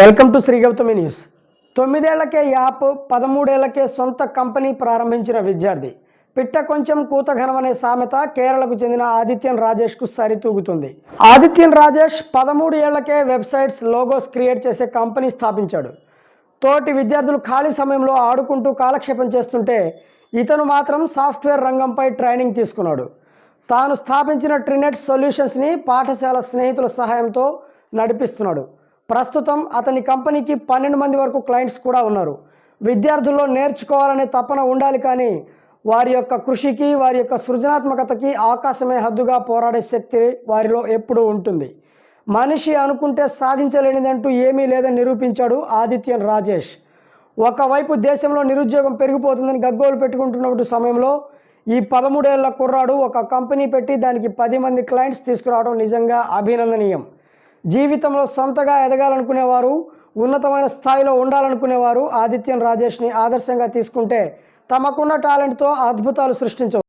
Welcome to Shri Gautami news. తొమ్మిదేళ్ళకే app పదమూడేళ్ళకే సొంత company ప్రారంభించిన విద్యార్థి. పిట్ట కొంచెం కూత ఘనమనే సామెత కేరళకు చెందిన ఆదిత్యన్ రాజేష్కు సరితూగుతుంది. ఆదిత్యన్ రాజేష్ పదమూడు ఏళ్ళకే వెబ్సైట్స్ లోగోస్ క్రియేట్ చేసే కంపెనీ స్థాపించాడు. తోటి విద్యార్థులు ఖాళీ సమయంలో ఆడుకుంటూ కాలక్షేపం చేస్తుంటే ఇతను మాత్రం సాఫ్ట్వేర్ రంగంపై ట్రైనింగ్ తీసుకున్నాడు. తాను స్థాపించిన ట్రినెట్ సొల్యూషన్స్ని పాఠశాల స్నేహితుల సహాయంతో నడిపిస్తున్నాడు. ప్రస్తుతం అతని కంపెనీకి పన్నెండు మంది వరకు క్లయింట్స్ కూడా ఉన్నారు. విద్యార్థుల్లో నేర్చుకోవాలనే తపన ఉండాలి కానీ వారి యొక్క కృషికి వారి యొక్క సృజనాత్మకతకి ఆకాశమే హద్దుగా పోరాడే శక్తి వారిలో ఎప్పుడూ ఉంటుంది. మనిషి అనుకుంటే సాధించలేనిదంటూ ఏమీ లేదని నిరూపించాడు ఆదిత్యన్ రాజేష్. ఒకవైపు దేశంలో నిరుద్యోగం పెరిగిపోతుందని గగ్గోలు పెట్టుకుంటున్నప్పుడు సమయంలో ఈ పదమూడేళ్ళ కుర్రాడు ఒక కంపెనీ పెట్టి దానికి పది మంది క్లయింట్స్ తీసుకురావడం నిజంగా అభినందనీయం. జీవితంలో సొంతగా ఎదగాలనుకునేవారు ఉన్నతమైన స్థాయిలో ఉండాలనుకునేవారు ఆదిత్యన్ రాజేష్ని ఆదర్శంగా తీసుకుంటే తమకున్న టాలెంట్తో అద్భుతాలు సృష్టించవచ్చు.